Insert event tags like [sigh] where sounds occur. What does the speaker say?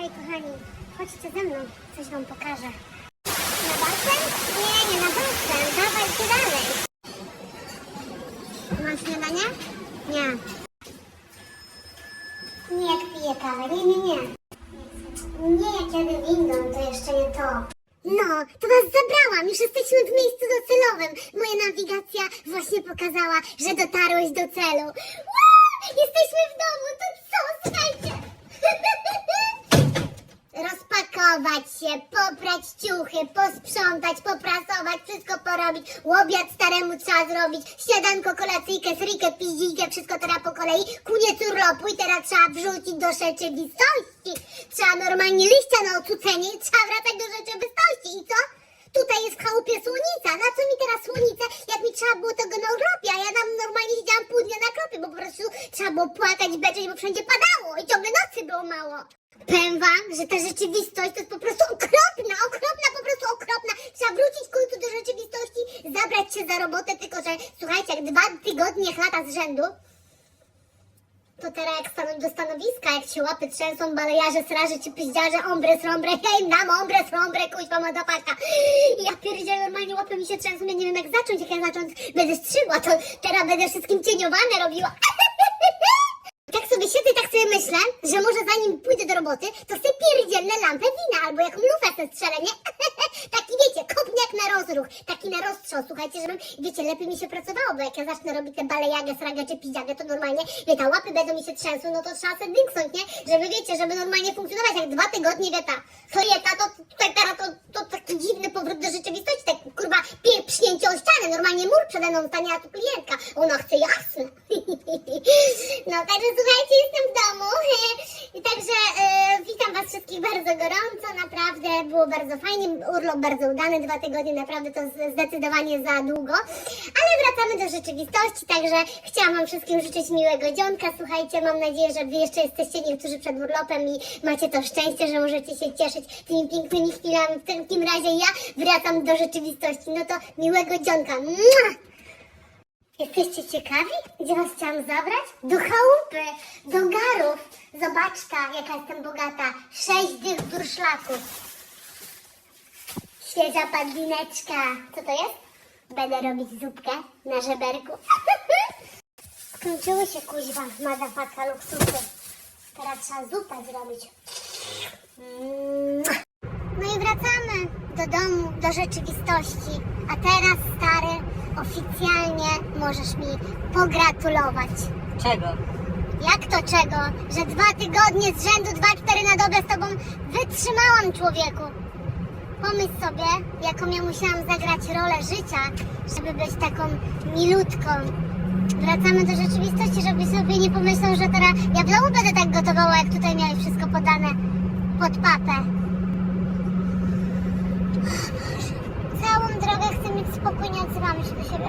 Hej kochani, chodźcie ze mną, coś wam pokażę. Na basen? Nie, nie na basen, dawajcie dalej. Mam śniadanie? Nie. Nie jak piję kawę, nie, nie, nie. Nie jak jadę windą, to jeszcze nie to. No, to was zabrałam, już jesteśmy w miejscu docelowym. Moja nawigacja właśnie pokazała, że dotarłeś do celu. Wow, jesteśmy w domu, to co, słuchajcie. Się, poprać ciuchy, posprzątać, poprasować, wszystko porobić. Łobiad staremu trzeba zrobić, śniadanko, kolacyjkę, srykę, piździkę, wszystko teraz po kolei. Kuniec urlopu i teraz trzeba wrzucić do rzeczywistości. Trzeba normalnie liścia na ocucenie i trzeba wracać do rzeczywistości. I co? Tutaj jest w chałupie słonica. Na co mi teraz słonica, jak mi trzeba było tego na urlopie, a ja tam normalnie siedziałam pół dnia na klopie, bo po prostu trzeba było płakać, beczeć, bo wszędzie padało i było mało. Powiem wam, że ta rzeczywistość to jest po prostu okropna, okropna, po prostu okropna. Trzeba wrócić końcu do rzeczywistości, zabrać się za robotę, tylko że słuchajcie, jak dwa tygodnie lata z rzędu, to teraz jak stanąć do stanowiska, jak się łapy trzęsą, balejarze, straże ci piździarze, ombre, srombre, ja im dam ombre, srombre, kuźwa, motopaka. I ja pierdzielę, normalnie łapy mi się trzęsą, ja nie wiem jak zacząć, jak ja zacząć będę strzygła, to teraz będę wszystkim cieniowane robiła. Tak sobie siedzę i tak sobie myślę, że może zanim pójdę do roboty, to sobie pierdzielnę lampę wina albo jaką lufę sobie strzelę, nie? [laughs] Taki wiecie, kopniak na rozruch, taki na rozstrzał, słuchajcie, żebym, wiecie, lepiej mi się pracowało, bo jak ja zacznę robić te balejagę, sragę czy pidziagę, to normalnie, wie, ta łapy będą mi się trzęsły, no to trzeba sobie dynksnąć, nie? Żeby, wiecie, żeby normalnie funkcjonować, jak dwa tygodnie, wie, ta chorieta, to tutaj teraz to, to taki dziwny powrót do rzeczywistości, tak kurwa, pieprznięcie o ścianę, normalnie mur przede mną stanie, a tu klientka, ona chce jasne. No, także słuchajcie, jestem w domu, [laughs] i także e, witam was wszystkich bardzo gorąco, naprawdę było bardzo fajnie, urlop bardzo udany, dwa tygodnie, naprawdę to zdecydowanie za długo, ale wracamy do rzeczywistości, także chciałam wam wszystkim życzyć miłego dzionka, słuchajcie, mam nadzieję, że wy jeszcze jesteście niektórzy przed urlopem i macie to szczęście, że możecie się cieszyć tymi pięknymi chwilami, w takim razie ja wracam do rzeczywistości, no to miłego dzionka, Mua! Jesteście ciekawi, gdzie was chciałam zabrać? Do chałupy, do garów. Zobaczcie, jaka jestem bogata. Sześć tych durszlaków. Świeża padlineczka. Co to jest? Będę robić zupkę na żeberku. [laughs] Skończyły się kuźwa, madafaka luksusy. Teraz trzeba zupę zrobić. No i wracamy do domu, do rzeczywistości. A teraz, stary, oficjalnie możesz mi pogratulować. Czego? Jak to czego? Że dwa tygodnie z rzędu, dwa, cztery na dobę z tobą wytrzymałam, człowieku. Pomyśl sobie, jaką ja musiałam zagrać rolę życia, żeby być taką milutką. Wracamy do rzeczywistości, żebyś sobie nie pomyślał, że teraz ja w domu będę tak gotowała, jak tutaj miałeś wszystko podane pod papę. Całą drogę chcę mieć spokój, nie odzywamy się do siebie.